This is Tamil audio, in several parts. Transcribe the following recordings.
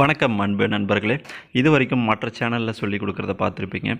வணக்கம் அன்பு நண்பர்களே. இது வரைக்கும் மற்ற சேனலில் சொல்லி கொடுக்குறத பார்த்துருப்பீங்க.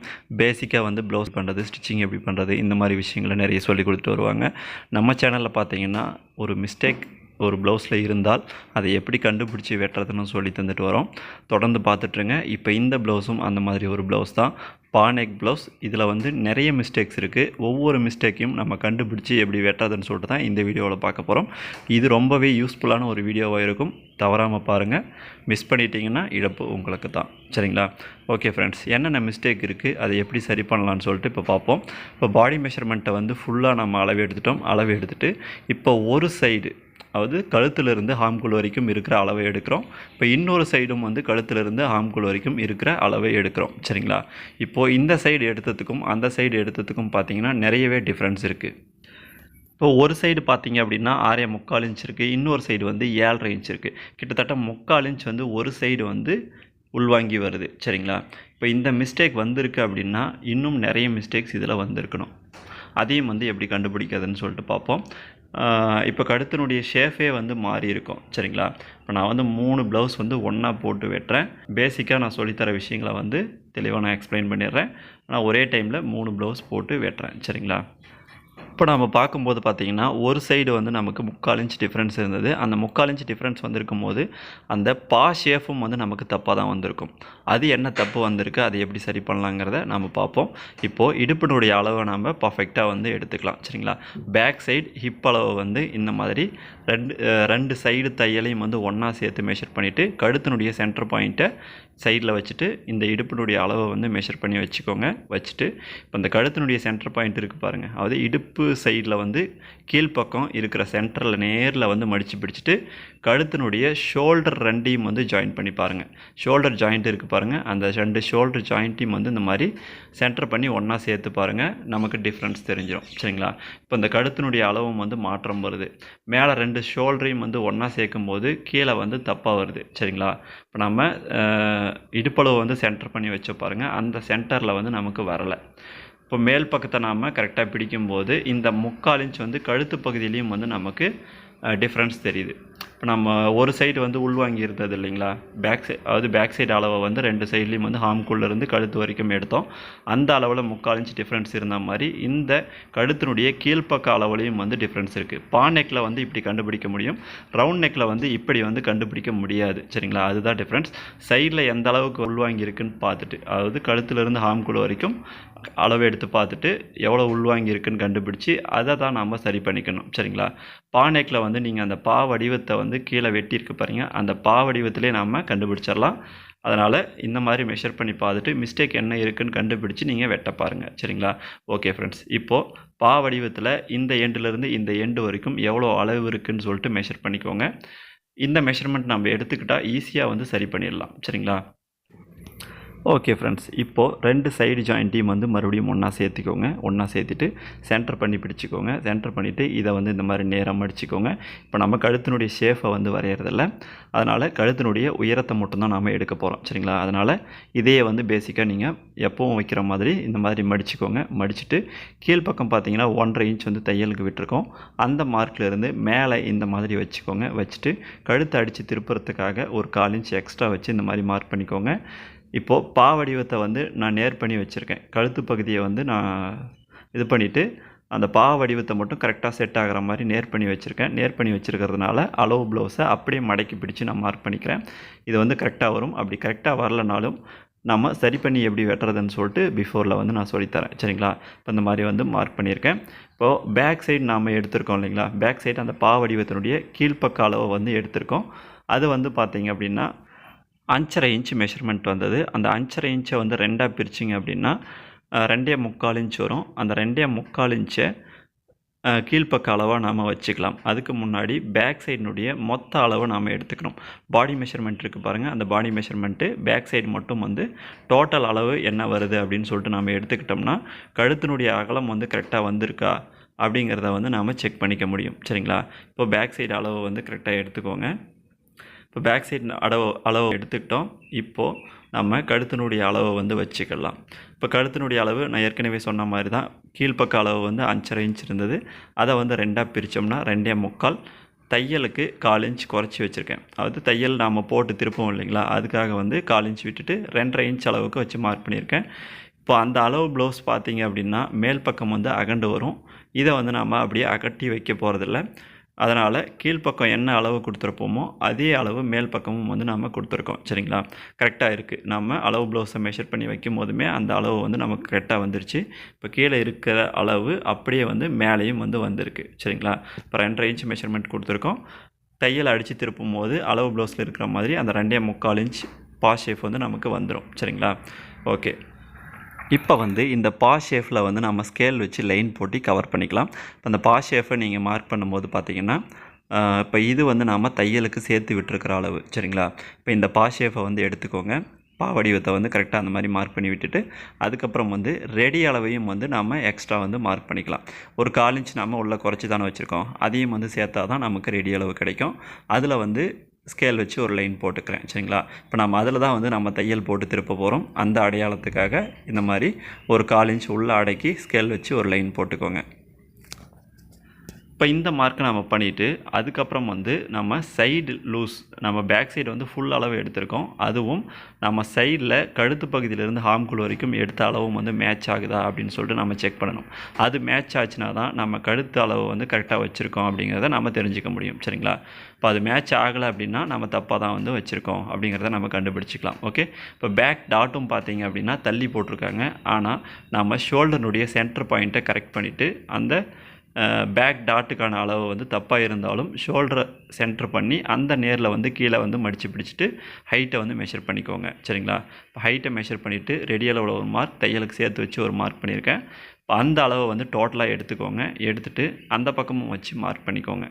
பேசிக்காக வந்து ப்ளவுஸ் பண்ணுறது ஸ்டிச்சிங் எப்படி பண்ணுறது இந்த மாதிரி விஷயங்களை நிறைய சொல்லி கொடுத்துட்டு வருவாங்க. நம்ம சேனலில் பார்த்தீங்கன்னா ஒரு மிஸ்டேக் ஒரு ப்ளவுஸில் இருந்தால் அதை எப்படி கண்டுபிடிச்சி வெட்டுறதுன்னு சொல்லி தந்துட்டு வரோம். தொடர்ந்து பார்த்துட்ருங்க இப்போ இந்த ப்ளவுஸும் அந்த மாதிரி ஒரு ப்ளவுஸ் தான். பானெக் ப்ளவுஸ் இதில் வந்து நிறைய மிஸ்டேக்ஸ் இருக்குது ஒவ்வொரு மிஸ்டேக்கையும் நம்ம கண்டுபிடிச்சி எப்படி வெட்டாதுன்னு சொல்லிட்டு தான் இந்த வீடியோவில் பார்க்க போகிறோம் இது ரொம்பவே யூஸ்ஃபுல்லான ஒரு வீடியோவாக இருக்கும். தவறாமல் பாருங்கள் மிஸ் பண்ணிட்டீங்கன்னா இழப்பு உங்களுக்கு தான். சரிங்களா? ஓகே ஃப்ரெண்ட்ஸ் என்னென்ன மிஸ்டேக் இருக்குது அதை எப்படி சரி பண்ணலான்னு சொல்லிட்டு இப்போ பார்ப்போம். இப்போ பாடி மெஷர்மெண்ட்டை வந்து ஃபுல்லாக நம்ம அளவு எடுத்துட்டோம். அளவு எடுத்துகிட்டு இப்போ ஒரு சைடு அதாவது கழுத்திலிருந்து ஹாம்குள் வரைக்கும் இருக்கிற அளவை எடுக்கிறோம். இப்போ இன்னொரு சைடும் வந்து கழுத்திலிருந்து ஹாம்குள் வரைக்கும் இருக்கிற அளவை எடுக்கிறோம். சரிங்களா? இப்போது இந்த சைடு எடுத்ததுக்கும் அந்த சைடு எடுத்ததுக்கும் பார்த்தீங்கன்னா நிறையவே டிஃப்ரென்ஸ் இருக்குது இப்போ ஒரு சைடு பார்த்தீங்க அப்படின்னா ஆறே முக்கால் இன்ச் இருக்குது இன்னொரு சைடு வந்து ஏழரை இன்ச் இருக்குது கிட்டத்தட்ட முக்கால் இன்ச் வந்து ஒரு சைடு வந்து உள்வாங்கி வருது. சரிங்களா? இப்போ இந்த மிஸ்டேக் வந்திருக்கு அப்படின்னா இன்னும் நிறைய மிஸ்டேக்ஸ் இதில் வந்திருக்கணும். அதையும் வந்து எப்படி கண்டுபிடிக்கிறதுன்னு சொல்லிட்டு பார்ப்போம் இப்போ கழுத்தினுடைய ஷேஃபே வந்து மாறி இருக்கும். சரிங்களா? இப்போ நான் வந்து மூணு ப்ளவுஸ் வந்து ஒன்றா போட்டு வெட்டுறேன். பேசிக்காக நான் சொல்லித்தர விஷயங்களை வந்து தெளிவாக நான் எக்ஸ்பிளைன் பண்ணிடுறேன். நான் ஒரே டைமில் மூணு ப்ளவுஸ் போட்டு வெட்டுறேன். சரிங்களா? இப்போ நம்ம பார்க்கும்போது பார்த்தீங்கன்னா ஒரு சைடு வந்து நமக்கு முக்கால் இன்ச் டிஃப்ரென்ஸ் இருந்தது. அந்த முக்கால் இன்ச் டிஃப்ரென்ஸ் வந்திருக்கும் போது அந்த பா ஷேஃபும் வந்து நமக்கு தப்பாக தான் வந்திருக்கும். அது என்ன தப்பு வந்திருக்கு? அதை எப்படி சரி பண்ணலாங்கிறத நம்ம பார்ப்போம். இப்போது இடுப்பினுடைய அளவை நம்ம பர்ஃபெக்டாக வந்து எடுத்துக்கலாம். சரிங்களா? பேக் சைடு ஹிப் அளவு வந்து இந்த மாதிரி ரெண்டு ரெண்டு சைடு தையலையும் வந்து ஒன்றா சேர்த்து மெஷர் பண்ணிவிட்டு கழுத்தினுடைய சென்டர் பாயிண்ட்டை சைடில் வச்சுட்டு இந்த இடுப்பினுடைய அளவை வந்து மெஷர் பண்ணி வச்சுக்கோங்க. வச்சுட்டு இப்போ இந்த கழுத்தினுடைய சென்டர் பாயிண்ட் இருக்குது பாருங்கள் அதாவது இடுப்பு சைடில் வந்து கீழ்ப்பக்கம் இருக்கிற சென்டரில் நேரில் வந்து மடித்து பிடிச்சிட்டு கழுத்தினுடைய ஷோல்டர் ரெண்டையும் வந்து ஜாயின் பண்ணி பாருங்கள் ஷோல்டர் ஜாயிண்ட் இருக்குது பாருங்கள் அந்த ரெண்டு ஷோல்டர் ஜாயிண்ட்டையும் வந்து இந்த மாதிரி சென்டர் பண்ணி ஒன்றா சேர்த்து பாருங்கள் நமக்கு டிஃப்ரென்ஸ் தெரிஞ்சிடும் சரிங்களா? இப்போ இந்த கழுத்தினுடைய அளவும் வந்து மாற்றம் வருது. மேலே ரெண்டு ஷோல்டரையும் வந்து ஒன்றா சேர்க்கும் போது கீழே வந்து தப்பாக வருது. சரிங்களா? இப்போ நம்ம இடுப்பளவு வந்து சென்டர் பண்ணி வச்ச பாருங்கள் அந்த சென்டரில் வந்து நமக்கு வரலை. இப்போ மேல் பக்கத்தை நாம் கரெக்டாக பிடிக்கும்போது இந்த முக்கால் இன்ச் வந்து கழுத்து பகுதியிலையும் வந்து நமக்கு டிஃப்ரென்ஸ் தெரியுது. நம்ம ஒரு சைடு வந்து உள்வாங்கி இருந்தது இல்லைங்களா? பேக் சைடு அதாவது பேக் சைடு அளவை வந்து ரெண்டு சைட்லேயும் வந்து ஹாம்குள்ளே இருந்து கழுத்து வரைக்கும் எடுத்தோம். அந்த அளவில் முக்கால் இன்ச் டிஃப்ரென்ஸ் இருந்த மாதிரி இந்த கழுத்தினுடைய கீழ்ப்பக்க அளவுலையும் வந்து டிஃப்ரென்ஸ் இருக்குது பா நெக்கில் வந்து இப்படி கண்டுபிடிக்க முடியும். ரவுண்ட் நெக்கில் வந்து இப்படி வந்து கண்டுபிடிக்க முடியாது. சரிங்களா? அதுதான் டிஃப்ரென்ஸ் சைடில் எந்த அளவுக்கு உள்வாங்கி இருக்குன்னு பார்த்துட்டு அதாவது கழுத்துலேருந்து ஹாம்குள் வரைக்கும் அளவு எடுத்து பார்த்துட்டு எவ்வளோ உள்வாங்கி இருக்குன்னு கண்டுபிடிச்சி அதை தான் நாம் சரி பண்ணிக்கணும். சரிங்களா? பா நெக்கில் வந்து நீங்கள் அந்த பா வடிவத்தை வந்து கீழே வெட்டியிருக்கு பாருங்க. அந்த பா வடிவத்திலே நாம் கண்டுபிடிச்சிடலாம். அதனால் இந்த மாதிரி மெஷர் பண்ணி பார்த்துட்டு மிஸ்டேக் என்ன இருக்குன்னு கண்டுபிடிச்சி நீங்கள் வெட்ட பாருங்கள் சரிங்களா? ஓகே ஃப்ரெண்ட்ஸ் இப்போது பா வடிவத்தில் இந்த எண்டுலேருந்து இந்த எண்டு வரைக்கும் எவ்வளோ அளவு இருக்குன்னு சொல்லிட்டு மெஷர் பண்ணிக்கோங்க. இந்த மெஷர்மெண்ட் நம்ம எடுத்துக்கிட்டால் ஈஸியாக வந்து சரி பண்ணிடலாம். சரிங்களா? ஓகே ஃப்ரெண்ட்ஸ் இப்போது ரெண்டு சைடு ஜாயிண்ட்டையும் வந்து மறுபடியும் ஒன்றா சேர்த்துக்கோங்க. ஒன்றா சேர்த்துட்டு சென்டர் பண்ணி பிடிச்சிக்கோங்க. சென்டர் பண்ணிவிட்டு இதை வந்து இந்த மாதிரி நேரம் மடிச்சுக்கோங்க இப்போ நம்ம கழுத்தினுடைய ஷேஃபை வந்து வரைகிறதில்ல அதனால் கழுத்தினுடைய உயரத்தை மட்டும்தான் நாம் எடுக்க போகிறோம் சரிங்களா? அதனால் இதையே வந்து பேசிக்காக நீங்கள் எப்பவும் வைக்கிற மாதிரி இந்த மாதிரி மடிச்சுக்கோங்க. மடிச்சுட்டு கீழ்ப்பக்கம் பார்த்தீங்கன்னா ஒன்றரை இன்ச் வந்து தையலுக்கு விட்டுருக்கோம். அந்த மார்க்லேருந்து மேலே இந்த மாதிரி வச்சுக்கோங்க. வச்சுட்டு கழுத்தை அடித்து திருப்புறதுக்காக ஒரு கால் இன்ச் எக்ஸ்ட்ரா வச்சு இந்த மாதிரி மார்க் பண்ணிக்கோங்க. இப்போது பா வடிவத்தை வந்து நான் நேர் பண்ணி வச்சுருக்கேன். கழுத்து பகுதியை வந்து நான் இது பண்ணிவிட்டு அந்த பா வடிவத்தை மட்டும் கரெக்டாக செட் ஆகிற மாதிரி நேர் பண்ணி வச்சுருக்கேன். நேர் பண்ணி வச்சுருக்கிறதுனால அளவு ப்ளவுஸை அப்படியே மடக்கி பிடிச்சி நான் மார்க் பண்ணிக்கிறேன். இது வந்து கரெக்டாக வரும். அப்படி கரெக்டாக வரலனாலும் நம்ம சரி பண்ணி எப்படி வெட்டுறதுன்னு சொல்லிட்டு பிஃபோரில் வந்து நான் சொல்லித்தரேன். சரிங்களா? இப்போ இந்த மாதிரி வந்து மார்க் பண்ணியிருக்கேன். இப்போது பேக் சைடு நாம் எடுத்திருக்கோம் இல்லைங்களா? பேக் சைடு அந்த பா வடிவத்தினுடைய கீழ்ப்பக்க அளவை வந்து எடுத்திருக்கோம். அது வந்து பார்த்திங்க அப்படின்னா அஞ்சரை இன்ச் மெஷர்மெண்ட் வந்தது. அந்த அஞ்சரை இன்ச்சை வந்து ரெண்டாக பிரிச்சிங்க அப்படின்னா ரெண்டே முக்கால் இன்ச் வரும். அந்த ரெண்டே முக்கால் இன்ச்சை கீழ்ப்பக்க அளவாக நாம் வச்சுக்கலாம். அதுக்கு முன்னாடி பேக் சைடினுடைய மொத்த அளவை நாம் எடுத்துக்கணும். பாடி மெஷர்மெண்ட் இருக்குது பாருங்கள் அந்த பாடி மெஷர்மெண்ட்டு பேக் சைடு மட்டும் வந்து டோட்டல் அளவு என்ன வருது அப்படின்னு சொல்லிட்டு நாம் எடுத்துக்கிட்டோம்னா கழுத்தினுடைய அகலம் வந்து கரெக்டாக வந்திருக்கா அப்படிங்கிறத வந்து நாம் செக் பண்ணிக்க முடியும். சரிங்களா? இப்போ பேக் சைடு அளவு வந்து கரெக்டாக எடுத்துக்கோங்க. இப்போ பேக் சைட் அளவு அளவு எடுத்துக்கிட்டோம். இப்போது நம்ம கழுத்தினுடைய அளவை வந்து வச்சுக்கலாம். இப்போ கழுத்தினுடைய அளவு நான் ஏற்கனவே சொன்ன மாதிரி தான் கீழ்ப்பக்க அளவு வந்து அஞ்சரை இன்ச் இருந்தது. அதை வந்து ரெண்டாக பிரித்தோம்னா ரெண்டே முக்கால். தையலுக்கு கால் இன்ச் குறைச்சி வச்சுருக்கேன். அதாவது தையல் நாம் போட்டு திருப்போம் இல்லைங்களா? அதுக்காக வந்து கால் இன்ச் விட்டுட்டு ரெண்டரை இன்ச் அளவுக்கு வச்சு மார்க் பண்ணியிருக்கேன். இப்போ அந்த அளவு ப்ளவுஸ் பார்த்தீங்க அப்படின்னா மேல் பக்கம் வந்து அகண்டு வரும். இதை வந்து நாம் அப்படியே அகட்டி வைக்க போகிறதில்ல அதனால் கீழ்ப்பக்கம் என்ன அளவு கொடுத்துருப்போமோ அதே அளவு மேல் பக்கமும் வந்து நம்ம கொடுத்துருக்கோம். சரிங்களா? கரெக்டாக இருக்குது நம்ம அளவு ப்ளவுஸை மெஷர் பண்ணி வைக்கும் போதுமே அந்த அளவு வந்து நமக்கு கரெக்டாக வந்துருச்சு. இப்போ கீழே இருக்கிற அளவு அப்படியே வந்து மேலேயும் வந்து வந்திருக்கு. சரிங்களா? இப்போ ரெண்டரை இன்ச் மெஷர்மெண்ட் கொடுத்துருக்கோம். தையல் அடித்து திருப்பும் போது அளவு ப்ளவுஸில் இருக்கிற மாதிரி அந்த ரெண்டே முக்கால் இன்ச் பா ஷேப் வந்து நமக்கு வந்துடும் சரிங்களா? ஓகே இப்போ வந்து இந்த பா ஷேஃபில் வந்து நம்ம ஸ்கேல் வச்சு லைன் போட்டி கவர் பண்ணிக்கலாம். இப்போ அந்த பா ஷேஃபை நீங்கள் மார்க் பண்ணும்போது பார்த்தீங்கன்னா இப்போ இது வந்து நாம் தையலுக்கு சேர்த்து விட்டுருக்கிற அளவு சரிங்களா? இப்போ இந்த பா ஷேஃபை வந்து எடுத்துக்கோங்க. பா வடிவத்தை வந்து கரெக்டாக அந்த மாதிரி மார்க் பண்ணி விட்டுட்டு அதுக்கப்புறம் வந்து ரெடி அளவையும் வந்து நாம் எக்ஸ்ட்ரா வந்து மார்க் பண்ணிக்கலாம். ஒரு கால் இன்ச் நாம் உள்ளே குறைச்சி தானே வச்சுருக்கோம். அதையும் வந்து சேர்த்தா தான் நமக்கு ரெடி அளவு கிடைக்கும். அதில் வந்து ஸ்கேல் வச்சு ஒரு லைன் போட்டுக்கிறேன் சரிங்களா? இப்போ நம்ம அதில் தான் வந்து நம்ம தையல் போட்டு திருப்ப போகிறோம் அந்த அடையாளத்துக்காக இந்த மாதிரி ஒரு கால் இன்ச் உள்ள அடக்கி ஸ்கேல் வச்சு ஒரு லைன் போட்டுக்கோங்க. இப்போ இந்த மார்க்கை நம்ம பண்ணிவிட்டு அதுக்கப்புறம் வந்து நம்ம சைடு லூஸ் நம்ம பேக் சைடு வந்து ஃபுல் அளவு எடுத்திருக்கோம். அதுவும் நம்ம சைடில் கழுத்து பகுதியிலேருந்து ஹாம்குள் வரைக்கும் எடுத்த அளவும் வந்து மேட்ச் ஆகுதா அப்படின்னு சொல்லிட்டு நம்ம செக் பண்ணணும். அது மேட்ச் ஆச்சுன்னா தான் நம்ம கழுத்து அளவு வந்து கரெக்டாக வச்சுருக்கோம் அப்படிங்கிறத நம்ம தெரிஞ்சுக்க முடியும். சரிங்களா? இப்போ அது மேட்ச் ஆகலை அப்படின்னா நம்ம தப்பாக தான் வந்து வச்சுருக்கோம் அப்படிங்கிறத நம்ம கண்டுபிடிச்சிக்கலாம். ஓகே இப்போ பேக் டாட்டும் பார்த்தீங்க அப்படின்னா தள்ளி போட்டிருக்காங்க. ஆனால் நம்ம ஷோல்டருடைய சென்டர் பாயிண்ட்டை கரெக்ட் பண்ணிவிட்டு அந்த பேக் டாட்டுக்கான அளவு வந்து தப்பாக இருந்தாலும் ஷோல்டரை சென்டர் பண்ணி அந்த நேரில் வந்து கீழே வந்து மடித்து பிடிச்சிட்டு ஹைட்டை வந்து மெஷர் பண்ணிக்கோங்க. சரிங்களா? இப்போ ஹைட்டை மெஷர் பண்ணிவிட்டு ரெடி அளவில் ஒரு மார்க் தையலுக்கு சேர்த்து வச்சு ஒரு மார்க் பண்ணியிருக்கேன். இப்போ அந்த அளவை வந்து டோட்டலாக எடுத்துக்கோங்க. எடுத்துகிட்டு அந்த பக்கமும் வச்சு மார்க் பண்ணிக்கோங்க.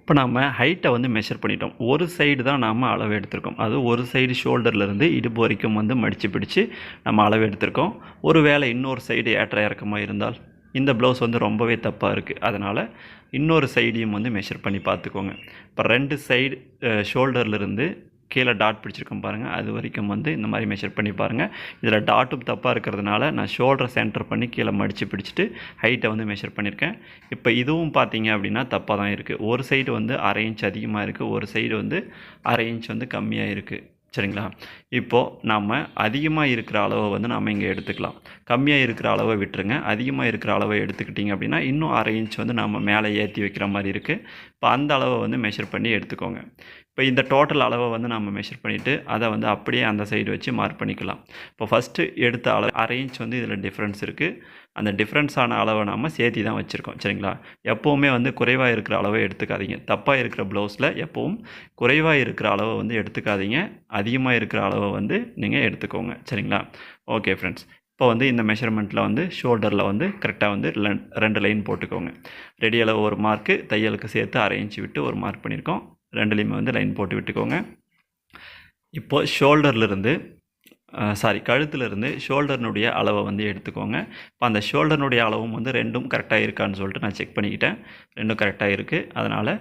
இப்போ நாம் ஹைட்டை வந்து மெஷர் பண்ணிட்டோம். ஒரு சைடு தான் நாம் அளவு எடுத்திருக்கோம். அது ஒரு சைடு ஷோல்டர்லேருந்து இடுப்பு வரைக்கும் வந்து மடித்து பிடிச்சு நம்ம அளவு எடுத்திருக்கோம். ஒரு வேளை இன்னொரு சைடு ஏற்ற இறக்கமாக இருந்தால்? இந்த ப்ளவுஸ் வந்து ரொம்பவே தப்பாக இருக்குது அதனால் இன்னொரு சைடையும் வந்து மெஷர் பண்ணி பார்த்துக்கோங்க. இப்போ ரெண்டு சைடு ஷோல்டர்லேருந்து கீழே டாட் பிடிச்சிருக்கோம் பாருங்கள் அது வரைக்கும் வந்து இந்த மாதிரி மெஷர் பண்ணி பாருங்கள் இதில் டாட்டும் தப்பாக இருக்கிறதுனால நான் ஷோல்டரை சென்டர் பண்ணி கீழே மடித்து பிடிச்சிட்டு ஹைட்டை வந்து மெஷர் பண்ணியிருக்கேன் இப்போ இதுவும் பார்த்தீங்க அப்படின்னா தப்பாக தான் இருக்குது ஒரு சைடு வந்து அரை இன்ச் அதிகமாக இருக்குது ஒரு சைடு வந்து அரை இன்ச் வந்து கம்மியாக இருக்குது சரிங்களா? இப்போது நம்ம அதிகமாக இருக்கிற அளவை வந்து நம்ம இங்கே எடுத்துக்கலாம். கம்மியாக இருக்கிற அளவை விட்டுருங்க. அதிகமாக இருக்கிற அளவை எடுத்துக்கிட்டிங்க அப்படின்னா இன்னும் அரை இன்ச் வந்து நம்ம மேலே ஏற்றி வைக்கிற மாதிரி இருக்குது இப்போ அந்த அளவை வந்து மெஷர் பண்ணி எடுத்துக்கோங்க. இப்போ இந்த டோட்டல் அளவை வந்து நம்ம மெஷர் பண்ணிவிட்டு அதை வந்து அப்படியே அந்த சைடு வச்சு மார்க் பண்ணிக்கலாம். இப்போ ஃபஸ்ட்டு எடுத்த அளவு அரை இன்ச் வந்து இதில் டிஃப்ரென்ஸ் இருக்குது அந்த டிஃப்ரென்ஸான அளவை நம்ம சேர்த்தி தான் வச்சுருக்கோம் சரிங்களா? எப்போவுமே வந்து குறைவாக இருக்கிற அளவை எடுத்துக்காதீங்க. தப்பாக இருக்கிற ப்ளவுஸில் எப்போவும் குறைவாக இருக்கிற அளவை வந்து எடுத்துக்காதீங்க. அதிகமாக இருக்கிற அளவை வந்து நீங்கள் எடுத்துக்கோங்க சரிங்களா? ஓகே ஃப்ரெண்ட்ஸ் இப்போ வந்து இந்த மெஷர்மெண்ட்டில் வந்து ஷோல்டரில் வந்து கரெக்டாக வந்து ரெண்டு லைன் போட்டுக்கோங்க. ரெடி அளவு ஒரு மார்க்கு தையலுக்கு சேர்த்து அரைஞ்சி விட்டு ஒரு மார்க் பண்ணியிருக்கோம் ரெண்டுலேயுமே வந்து லைன் போட்டு விட்டுக்கோங்க. இப்போது ஷோல்டர்லேருந்து சாரி கழுத்துலேருந்து ஷோல்டர்னுடைய அளவை வந்து எடுத்துக்கோங்க. இப்போ அந்த ஷோல்டர்னுடைய அளவும் வந்து ரெண்டும் கரெக்டாக இருக்கான்னு சொல்லிட்டு நான் செக் பண்ணிக்கிட்டேன். ரெண்டும் கரெக்டாக இருக்குது அதனால்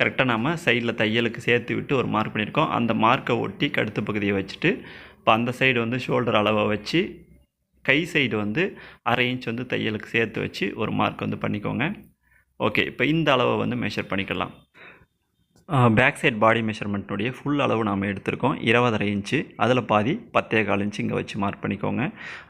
கரெக்டாக நம்ம சைடில் தையலுக்கு சேர்த்து விட்டு ஒரு மார்க் பண்ணியிருக்கோம். அந்த மார்க்கை ஒட்டி கழுத்து பகுதியை வச்சுட்டு இப்போ அந்த சைடு வந்து ஷோல்டர் அளவை வச்சு கை சைடு வந்து அரை இன்ச் வந்து தையலுக்கு சேர்த்து வச்சு ஒரு மார்க் வந்து பண்ணிக்கோங்க. ஓகே இப்போ இந்த அளவை வந்து மெஷர் பண்ணிக்கலாம். பேக் சைட் பாடி மெஷர்மெண்ட்னுடைய ஃபுல் அளவு நாம் எடுத்திருக்கோம். இருபதரை இன்ச்சு. அதில் பாதி பத்தே கால் இன்ச்சு இங்கே வச்சு மார்க் பண்ணிக்கோங்க.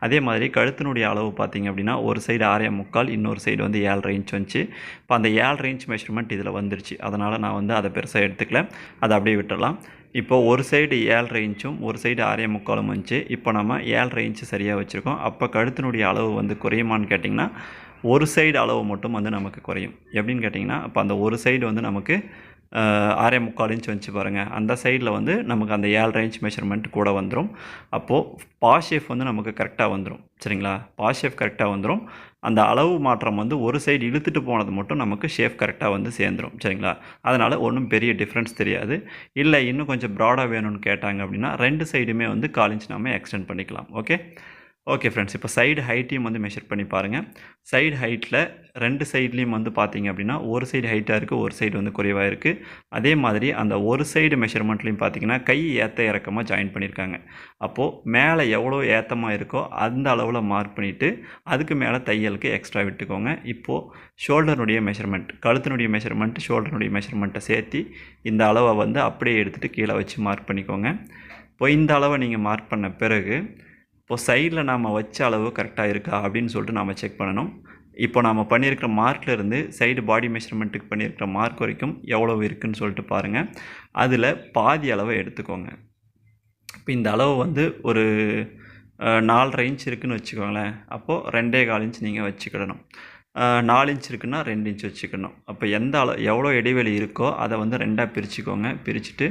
அதே மாதிரி கழுத்தினுடைய அளவு பார்த்தீங்க அப்படின்னா ஒரு சைடு ஆறே முக்கால் இன்னொரு சைடு வந்து ஏழரை இன்ச் வந்துச்சு. இப்போ அந்த ஏழரை இன்ச் மெஷர்மெண்ட் இதில் வந்துருச்சு. அதனால் நான் வந்து அதை பெருசாக எடுத்துக்கல. அதை அப்படியே விட்டுடலாம் இப்போ ஒரு சைடு ஏழரை இன்ச்சும் ஒரு சைடு ஆறே முக்காலும் வந்துச்சு. இப்போ நம்ம ஏழரை இன்ச்சு சரியாக வச்சுருக்கோம். அப்போ கழுத்தினுடைய அளவு வந்து குறையுமான்னு கேட்டிங்கன்னா ஒரு சைடு அளவு மட்டும் வந்து நமக்கு குறையும். எப்படின்னு கேட்டிங்கன்னா இப்போ அந்த ஒரு சைடு வந்து நமக்கு ஆறே முக்கால் இன்ச் வந்துச்சு பாருங்கள் அந்த சைடில் வந்து நமக்கு அந்த ஏழரை இன்ச் மெஷர்மெண்ட் கூட வந்துடும் அப்போது பாஷேஃப் வந்து நமக்கு கரெக்டாக வந்துடும் சரிங்களா? பாஷேஃப் கரெக்டாக வந்துடும் அந்த அளவு மாற்றம் வந்து ஒரு சைடு இழுத்துட்டு போனது மட்டும் நமக்கு ஷேஃப் கரெக்டாக வந்து சேர்ந்துடும் சரிங்களா? அதனால் ஒன்றும் பெரிய டிஃப்ரென்ஸ் தெரியாது. இல்லை இன்னும் கொஞ்சம் ப்ராடாக வேணும்னு கேட்டாங்க அப்படின்னா ரெண்டு சைடுமே வந்து கால் இன்ச் நம்ம எக்ஸ்டெண்ட் பண்ணிக்கலாம். ஓகே ஓகே ஃப்ரெண்ட்ஸ் இப்போ சைடு ஹைட்டையும் வந்து மெஷர் பண்ணி பாருங்கள் சைடு ஹைட்டில் ரெண்டு சைட்லேயும் வந்து பார்த்தீங்க அப்படின்னா ஒரு சைடு ஹைட்டாக இருக்குது ஒரு சைடு வந்து குறைவாக இருக்குது அதே மாதிரி அந்த ஒரு சைடு மெஷர்மெண்ட்லேயும் பார்த்தீங்கன்னா கை ஏற்ற இறக்கமாக ஜாயின் பண்ணியிருக்காங்க அப்போது மேலே எவ்வளோ ஏற்றமாக இருக்கோ அந்த அளவில் மார்க் பண்ணிவிட்டு அதுக்கு மேலே தையலுக்கு எக்ஸ்ட்ரா விட்டுக்கோங்க. இப்போது ஷோல்டருடைய மெஷர்மெண்ட் கழுத்தினுடைய மெஷர்மெண்ட் ஷோல்டருடைய மெஷர்மெண்ட்டை சேர்த்து இந்த அளவை வந்து அப்படியே எடுத்துகிட்டு கீழே வச்சு மார்க் பண்ணிக்கோங்க. இப்போ இந்த அளவை நீங்கள் மார்க் பண்ண பிறகு இப்போ சைடில் நாம் வச்ச அளவு கரெக்டாக இருக்கா அப்படின்னு சொல்லிட்டு நாம் செக் பண்ணணும். இப்போ நாம் பண்ணியிருக்கிற மார்க்லேருந்து சைடு பாடி மெஷர்மெண்ட்டுக்கு பண்ணியிருக்கிற மார்க் வரைக்கும் எவ்வளோ இருக்குன்னு சொல்லிட்டு பாருங்கள் அதில் பாதி அளவை எடுத்துக்கோங்க. இப்போ இந்த அளவு வந்து ஒரு நாலு இன்ச் இருக்குதுன்னு வச்சுக்கோங்களேன். அப்போது ரெண்டே கால் இன்ச் நீங்கள் வச்சுக்கிடணும். நாலு இன்ச் இருக்குன்னா ரெண்டு இன்ச் வச்சுக்கணும். அப்போ எந்த அளவு எவ்வளோ இடைவெளி இருக்கோ அதை வந்து ரெண்டாக பிரிச்சுக்கோங்க. பிரிச்சுட்டு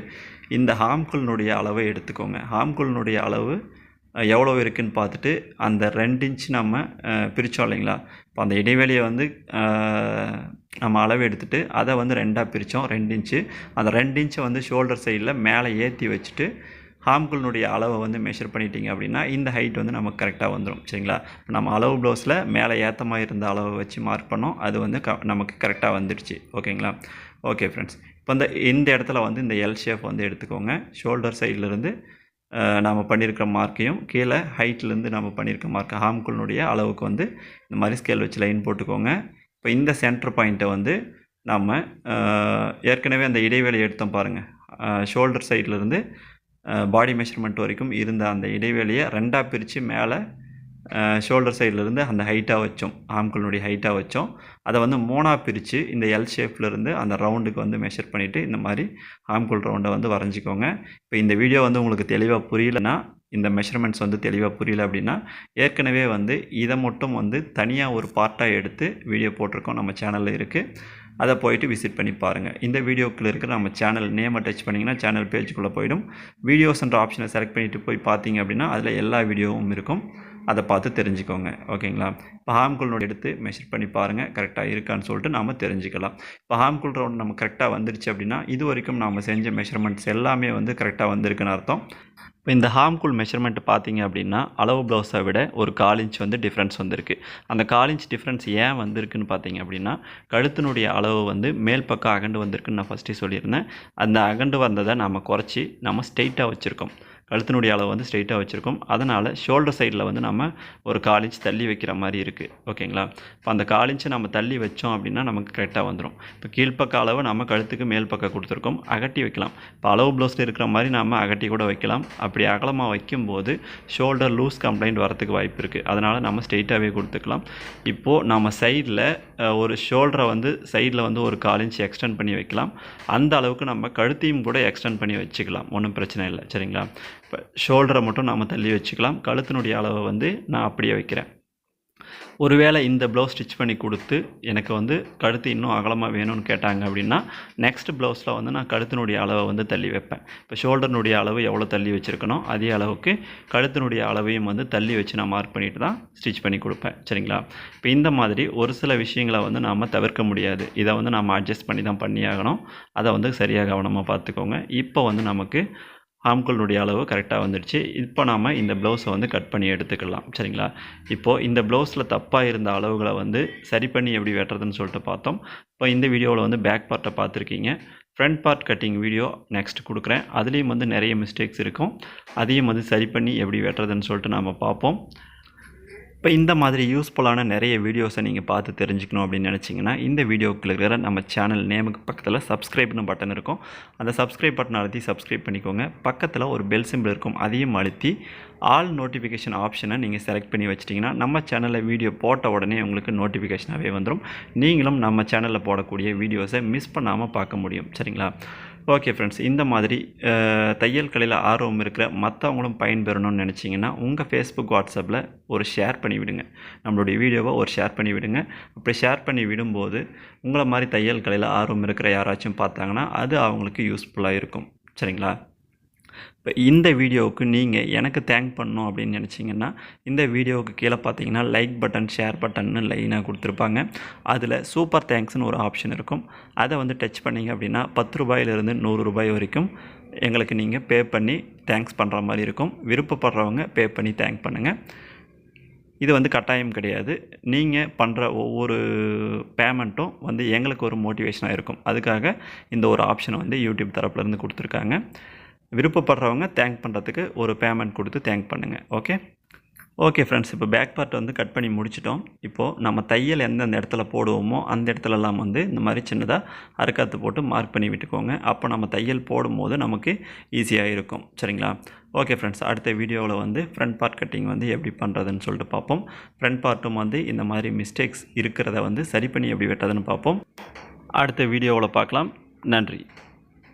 இந்த ஹாம்குள்னுடைய அளவை எடுத்துக்கோங்க. ஹாம்குள்னுடைய அளவு எவ்வளோ இருக்குன்னு பார்த்துட்டு அந்த ரெண்டு இன்ச் நம்ம பிரித்தோம் இல்லைங்களா? இப்போ அந்த இடைவெளியை வந்து நம்ம அளவு எடுத்துட்டு அதை வந்து ரெண்டாக பிரித்தோம் ரெண்டு இன்ச்சு. அந்த ரெண்டு இன்ச்சை வந்து ஷோல்டர் சைடில் மேலே ஏற்றி வச்சுட்டு ஹாம்குளினுடைய அளவை வந்து மெஷர் பண்ணிட்டீங்க அப்படின்னா இந்த ஹைட் வந்து நமக்கு கரெக்டாக வந்துடும் சரிங்களா? நம்ம அளவு ப்ளவுஸில் மேலே ஏற்ற மாதிரி இருந்த அளவை வச்சு மார்க் பண்ணோம் அது வந்து க நமக்கு கரெக்டாக வந்துடுச்சு ஓகேங்களா? ஓகே ஃப்ரெண்ட்ஸ் இப்போ இந்த இந்த இடத்துல வந்து இந்த எல் ஷேப் வந்து எடுத்துக்கோங்க. ஷோல்டர் சைட்லேருந்து நாம் பண்ணியிருக்கிற மார்க்கையும் கீழே ஹைட்லேருந்து நம்ம பண்ணியிருக்க மார்க் ஹாம்குள்னுடைய அளவுக்கு வந்து இந்த மாதிரி ஸ்கேல் வச்சு லைன் போட்டுக்கோங்க. இப்போ இந்த சென்டர் பாயிண்ட்டை வந்து நம்ம ஏற்கனவே அந்த இடைவேளை எடுத்தோம் பாருங்கள் ஷோல்டர் சைட்லேருந்து பாடி மெஷர்மெண்ட் வரைக்கும் இருந்த அந்த இடைவேளையை ரெண்டாக பிரித்து மேலே ஷோல்டர் சைட்லேருந்து அந்த ஹைட்டாக வச்சோம். ஆம்களுடைய ஹைட்டாக வச்சோம். அதை வந்து மூணாக பிரித்து இந்த எல் ஷேப்லேருந்து அந்த ரவுண்டுக்கு வந்து மெஷர் பண்ணிவிட்டு இந்த மாதிரி ஆம்குள் ரவுண்டை வந்து வரைஞ்சிக்கோங்க. இப்போ இந்த வீடியோ வந்து உங்களுக்கு தெளிவாக புரியலனா இந்த மெஷர்மெண்ட்ஸ் வந்து தெளிவாக புரியல அப்படின்னா ஏற்கனவே வந்து இதை மட்டும் வந்து தனியாக ஒரு பார்ட்டாக எடுத்து வீடியோ போட்டிருக்கோம். நம்ம சேனலில் இருக்குது அதை போயிட்டு விசிட் பண்ணி பாருங்கள் இந்த வீடியோக்கில் இருக்கிற நம்ம சேனல் நேமை டச் பண்ணிங்கன்னா சேனல் பேஜுக்குள்ளே போயிடும். வீடியோஸ்ன்ற ஆப்ஷனை செலக்ட் பண்ணிவிட்டு போய் பார்த்தீங்க அப்படின்னா அதில் எல்லா வீடியோவும் இருக்கும். அதை பார்த்து தெரிஞ்சுக்கோங்க. ஓகேங்களா? இப்போ ஹாம்குள் நோட் எடுத்து மெஷர் பண்ணி பாருங்கள் கரெக்டாக இருக்கான்னு சொல்லிட்டு நாம் தெரிஞ்சுக்கலாம். இப்போ ஹாம்குள் ரவுண்ட் நம்ம கரெக்டாக வந்துருச்சு அப்படின்னா இது வரைக்கும் நாம் செஞ்ச மெஷர்மெண்ட்ஸ் எல்லாமே வந்து கரெக்டாக வந்திருக்குன்னு அர்த்தம். இப்போ இந்த ஹாம்குள் மெஷர்மெண்ட் பார்த்தீங்க அப்படின்னா அளவு ப்ளவுஸை விட ஒரு கால் இன்ச் வந்து டிஃப்ரென்ஸ் வந்திருக்கு. அந்த கால் இன்ச் டிஃப்ரென்ஸ் ஏன் வந்திருக்குன்னு பார்த்தீங்க அப்படின்னா கழுத்தினுடைய அளவு வந்து மேல் பக்கம் அகண்டு வந்திருக்குன்னு நான் ஃபஸ்ட்டே சொல்லியிருந்தேன். அந்த அகண்டு வந்ததை நம்ம குறைச்சி நம்ம ஸ்ட்ரெயிட்டாக வச்சுருக்கோம். கழுத்தினுடைய அளவு வந்து ஸ்ட்ரெயிட்டாக வச்சுருக்கோம். அதனால் ஷோல்டர் சைடில் வந்து நம்ம ஒரு கால் இன்ச் தள்ளி வைக்கிற மாதிரி இருக்குது ஓகேங்களா இப்போ அந்த கால் நம்ம தள்ளி வச்சோம் அப்படின்னா நமக்கு கரெக்டாக வந்துடும் இப்போ கீழ்ப்பக்க அளவு நம்ம கழுத்துக்கு மேல் பக்கம் கொடுத்துருக்கோம். அகட்டி வைக்கலாம். இப்போ அளவு ப்ளவுஸில் இருக்கிற மாதிரி நம்ம அகட்டி கூட வைக்கலாம். அப்படி அகலமாக வைக்கும்போது ஷோல்டர் லூஸ் கம்ப்ளைண்ட் வரத்துக்கு வாய்ப்பு இருக்குது அதனால் நம்ம ஸ்ட்ரெயிட்டாகவே கொடுத்துக்கலாம். இப்போது நம்ம சைடில் ஒரு ஷோல்டரை வந்து சைடில் வந்து ஒரு கால் இன்ச் எக்ஸ்டெண்ட் பண்ணி வைக்கலாம். அந்த அளவுக்கு நம்ம கழுத்தையும் கூட எக்ஸ்டெண்ட் பண்ணி வச்சுக்கலாம். ஒன்றும் பிரச்சனை இல்லை. சரிங்களா? இப்போ ஷோல்டரை மட்டும் நாம் தள்ளி வச்சுக்கலாம். கழுத்தினுடைய அளவை வந்து நான் அப்படியே வைக்கிறேன். ஒருவேளை இந்த ப்ளவுஸ் ஸ்டிச் பண்ணி கொடுத்து எனக்கு வந்து கழுத்து இன்னும் அகலமாக வேணும்னு கேட்டாங்க அப்படின்னா நெக்ஸ்ட் ப்ளவுஸில் வந்து நான் கழுத்தினுடைய அளவை வந்து தள்ளி வைப்பேன். இப்போ ஷோல்டர்னுடைய அளவு எவ்வளோ தள்ளி வச்சுருக்கணும் அதே அளவுக்கு கழுத்தினுடைய அளவையும் வந்து தள்ளி வச்சு நான் மார்க் பண்ணிட்டு தான் ஸ்டிச் பண்ணி கொடுப்பேன். சரிங்களா? இப்போ இந்த மாதிரி ஒரு சில விஷயங்களை வந்து நாம் தவிர்க்க முடியாது. இதை வந்து நாம் அட்ஜஸ்ட் பண்ணி தான் பண்ணியாகணும். அதை வந்து சரியாக கவனமாக பார்த்துக்கோங்க. இப்போ வந்து நமக்கு ஆம்களுடைய அளவு கரெக்டாக வந்துடுச்சு. இப்போ நாம் இந்த ப்ளவுஸை வந்து கட் பண்ணி எடுத்துக்கலாம். சரிங்களா? இப்போது இந்த ப்ளவுஸில் தப்பாக இருந்த அளவுகளை வந்து சரி பண்ணி எப்படி வெட்டுறதுன்னு சொல்லிட்டு பார்த்தோம். இப்போ இந்த வீடியோவில் வந்து பேக் பார்ட்டை பார்த்துருக்கீங்க. Front part cutting video next கொடுக்குறேன். அதுலேயும் வந்து நிறைய மிஸ்டேக்ஸ் இருக்கும். அதையும் வந்து சரி பண்ணி எப்படி வெட்டுறதுன்னு சொல்லிட்டு நாம் பார்ப்போம். இப்போ இந்த மாதிரி யூஸ்ஃபுல்லான நிறைய வீடியோஸை நீங்கள் பார்த்து தெரிஞ்சுக்கணும் அப்படின்னு நினச்சிங்கன்னா இந்த வீடியோக்குள்ள இருக்கிற நம்ம சேனல் நேமுக்கு பக்கத்தில் சப்ஸ்கிரைப்னு பட்டன் இருக்கும். அந்த சப்ஸ்கிரைப் பட்டன் அழுத்தி சப்ஸ்கிரைப் பண்ணிக்கோங்க. பக்கத்தில் ஒரு பெல் சிம்பிள் இருக்கும். அதையும் அழுத்தி ஆல் நோட்டிஃபிகேஷன் ஆப்ஷனை நீங்கள் செலக்ட் பண்ணி வச்சிட்டிங்கன்னா நம்ம சேனலில் வீடியோ போட்ட உடனே உங்களுக்கு நோட்டிஃபிகேஷனாகவே வந்துடும் நீங்களும் நம்ம சேனலில் போடக்கூடிய வீடியோஸை மிஸ் பண்ணாமல் பார்க்க முடியும். சரிங்களா? ஓகே ஃப்ரெண்ட்ஸ் இந்த மாதிரி தையல் கலையில் ஆர்வம் இருக்கிற மற்றவங்களும் பயன்பெறணும்னு நினச்சிங்கன்னா உங்கள் ஃபேஸ்புக் வாட்ஸ்அப்பில் ஒரு ஷேர் பண்ணி விடுங்க. நம்மளுடைய வீடியோவை ஒரு ஷேர் பண்ணி விடுங்க. அப்படி ஷேர் பண்ணி விடும்போது உங்களை மாதிரி தையல் கலையில் ஆர்வம் இருக்கிற யாராச்சும் பார்த்தாங்கன்னா அது அவங்களுக்கு யூஸ்ஃபுல்லாக இருக்கும். சரிங்களா? இப்போ இந்த வீடியோவுக்கு நீங்கள் எனக்கு தேங்க் பண்ணணும் அப்படின்னு நினச்சிங்கன்னா இந்த வீடியோவுக்கு கீழே பார்த்தீங்கன்னா லைக் பட்டன் ஷேர் பட்டன்னு லைனாக கொடுத்துருப்பாங்க. அதில் சூப்பர் தேங்க்ஸ்னு ஒரு ஆப்ஷன் இருக்கும். அதை வந்து டச் பண்ணீங்க அப்படின்னா பத்து ரூபாயிலிருந்து நூறு ரூபாய் வரைக்கும் எங்களுக்கு நீங்கள் பே பண்ணி தேங்க்ஸ் பண்ணுற மாதிரி இருக்கும். விருப்பப்படுறவங்க பே பண்ணி தேங்க் பண்ணுங்கள் இது வந்து கட்டாயம் கிடையாது. நீங்கள் பண்ணுற ஒவ்வொரு பேமெண்ட்டும் வந்து எங்களுக்கு ஒரு மோட்டிவேஷனாக இருக்கும். அதுக்காக இந்த ஒரு ஆப்ஷனை வந்து யூடியூப் தரப்புலேருந்து கொடுத்துருக்காங்க. விருப்பப்படுறவங்க தேங்க் பண்ணுறதுக்கு ஒரு பேமெண்ட் கொடுத்து தேங்க் பண்ணுங்கள் ஓகே ஓகே ஃப்ரெண்ட்ஸ் இப்போ பேக் பார்ட் வந்து கட் பண்ணி முடிச்சிட்டோம். இப்போது நம்ம தையல் எந்தெந்த இடத்துல போடுவோமோ அந்த இடத்துலலாம் வந்து இந்த மாதிரி சின்னதாக அறுக்காத்து போட்டு மார்க் பண்ணி விட்டுக்கோங்க. அப்போ நம்ம தையல் போடும்போது நமக்கு ஈஸியாக இருக்கும் சரிங்களா? ஓகே ஃப்ரெண்ட்ஸ் அடுத்த வீடியோவில் வந்து ஃப்ரண்ட் பார்ட் கட்டிங் வந்து எப்படி பண்ணுறதுன்னு சொல்லிட்டு பார்ப்போம். ஃப்ரண்ட் பார்ட்டும் வந்து இந்த மாதிரி மிஸ்டேக்ஸ் இருக்கிறத வந்து சரி பண்ணி எப்படி வெட்டதுன்னு பார்ப்போம். அடுத்த வீடியோவில் பார்க்கலாம். நன்றி.